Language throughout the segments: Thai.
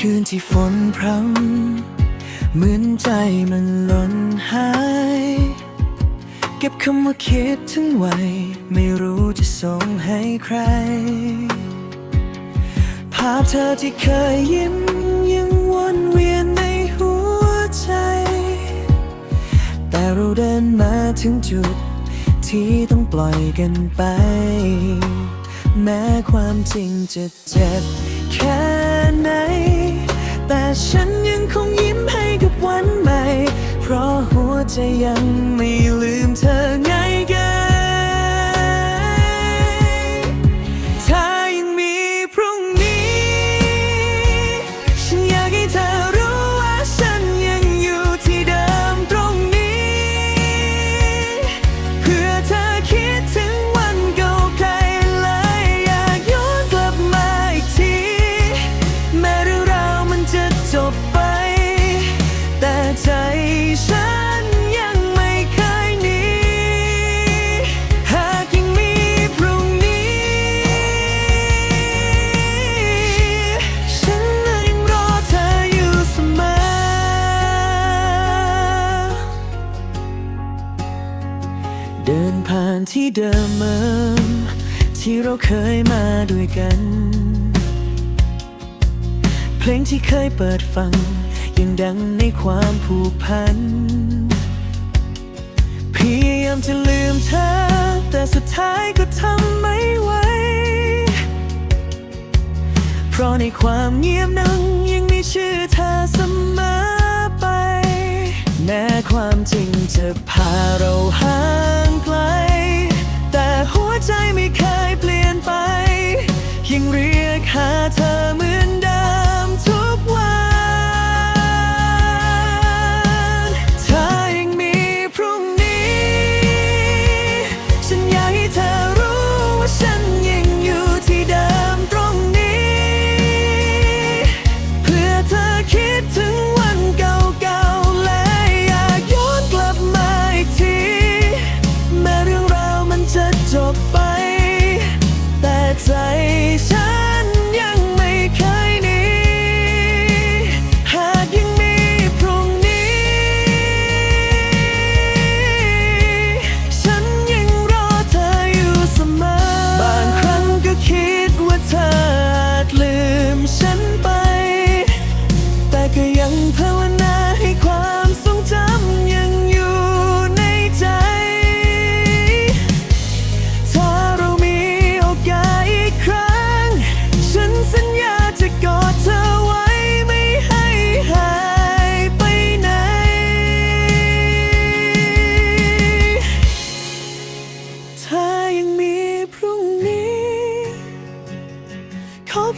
คืนที่ฝนพรำเหมือนใจมันหล่นหาย เก็บคำว่าคิดถึงไว้ ไม่รู้จะส่งให้ใคร ภาพเธอที่เคยยิ้มยังวนเวียนในหัวใจ แต่เราเดินมาถึงจุดที่ต้องปล่อยกันไป แม้ความจริงจะเจ็บแค่ ฉันยังคงยิ้มให้กับวันใหม่ เพราะหัวใจยังไม่ลืมเธอ เดินผ่านที่เดิมเมิมที่เราเคยมาด้วยกัน เพลงที่เคยเปิดฟัง ยังดังในความผูกพัน พยายามจะลืมเธอ แต่สุดท้ายก็ทำไม่ไหว เพราะในความเงียบนั้นยังมีชื่อเธอเสมอ แม้ความจริงจะพาเราห่างไกล แต่หัวใจไม่เคยเปลี่ยนไป ยังเรียกหาเธอ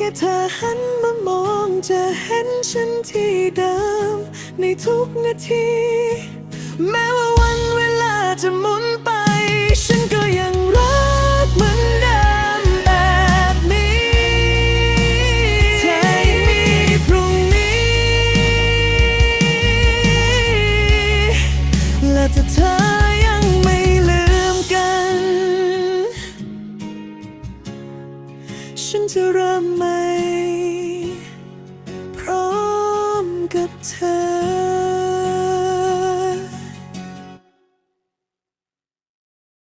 ค่เธอหันมามองจะเห็นฉันที่เดิม ในทุกนาที แม้ว่าวันเวลาจะหมุนไป กับเธอ